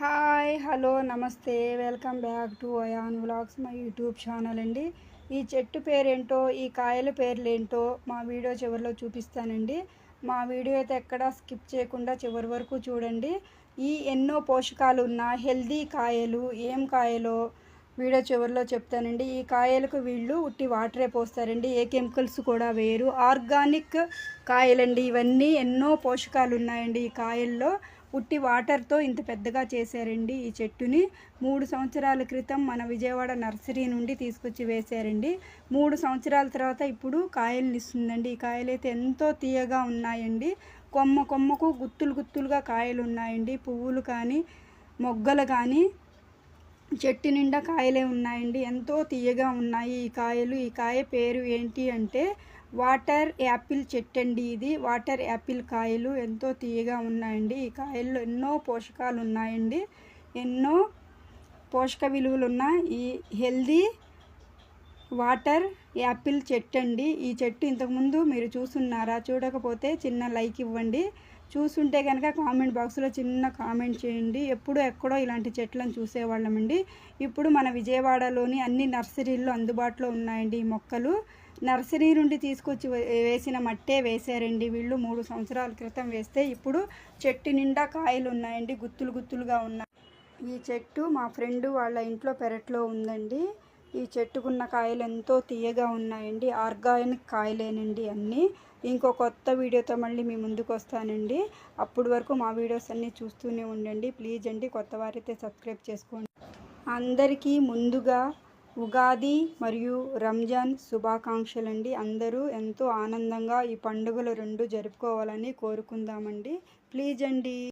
Hi hello నమస్తే. Welcome back to Ayaan vlogs మా YouTube channel అండి. ఈ చెట్టు పేరేంటో ఈ కాయల పేర్లేంటో మా వీడియో చివరిలో చూపిస్తానండి. మా వీడియో అయితే ఎక్కడ స్కిప్ చేయకుండా చివరి వరకు చూడండి. ఈ ఎన్నో పోషకాలు ఉన్న హెల్దీ కాయలు ఏం కాయలో వీడియో చివరిలో చెప్తానండి. ఈ కాయలకు వీళ్ళు ఉట్టి వాటరే పోస్తారండి. ఏ కెమికల్స్ కూడా వేయరు ఆర్గానిక్ కాయలండి. ఇవన్నీ ఎన్నో పోషకాలు ఉన్నాయండి ఈ కాయల్లో. ఉట్టి వాటర్తో ఇంత పెద్దగా చేశారండి ఈ చెట్టుని. మూడు సంవత్సరాల క్రితం మన విజయవాడ నర్సరీ నుండి తీసుకొచ్చి వేశారండి. మూడు సంవత్సరాల తర్వాత ఇప్పుడు కాయలు ఇస్తుందండి. ఈ కాయలైతే ఎంతో తీయగా ఉన్నాయండి. కొమ్మ కొమ్మకు గుత్తులు గుత్తులుగా కాయలు ఉన్నాయండి. పువ్వులు కానీ మొగ్గలు కానీ చెట్టు నిండా కాయలే ఉన్నాయండి. ఎంతో తీయగా ఉన్నాయి ఈ కాయలు. ఈ కాయ పేరు ఏంటి అంటే వాటర్ యాపిల్ చెట్టు అండి ఇది. వాటర్ యాపిల్ కాయలు ఎంతో తీయగా ఉన్నాయండి. ఈ కాయల్లో ఎన్నో పోషకాలు ఉన్నాయండి ఎన్నో పోషక విలువలు ఉన్న ఈ హెల్దీ వాటర్ యాపిల్ చెట్టు అండి ఈ చెట్టు ఇంతకుముందు మీరు చూస్తున్నారా? చూడకపోతే చిన్న లైక్ ఇవ్వండి. చూసుంటే కనుక కామెంట్ బాక్స్లో చిన్న కామెంట్ చేయండి. ఎప్పుడో ఎక్కడో ఇలాంటి చెట్లను చూసేవాళ్ళమండి. ఇప్పుడు మన విజయవాడలోని అన్ని నర్సరీల్లో అందుబాటులో ఉన్నాయండి ఈ మొక్కలు. నర్సరీ నుండి తీసుకొచ్చి వేసిన మట్టే వేశారండి. వీళ్ళు మూడు సంవత్సరాల క్రితం వేస్తే ఇప్పుడు చెట్టు నిండా కాయలు ఉన్నాయండి గుత్తులు గుత్తులుగా ఉన్నాయి ఈ చెట్టు మా ఫ్రెండ్ వాళ్ళ ఇంట్లో పెరట్లో ఉందండి. ఈ చెట్టుకున్న కాయలు ఎంతో తీయగా ఉన్నాయండి. ఆర్గానిక్ కాయలేనండి అన్నీ. ఇంకో కొత్త వీడియోతో మళ్ళీ మీ ముందుకు వస్తానండి. అప్పటి వరకు మా వీడియోస్ అన్నీ చూస్తూనే ఉండండి. ప్లీజ్ అండి కొత్త వారైతే సబ్స్క్రైబ్ చేసుకోండి. అందరికీ ముందుగా ఉగాది మరియు రంజాన్ శుభాకాంక్షలు అండి అందరూ ఎంతో ఆనందంగా ఈ పండుగలు రెండు జరుపుకోవాలని కోరుకుందామండి. ప్లీజ్ అండి.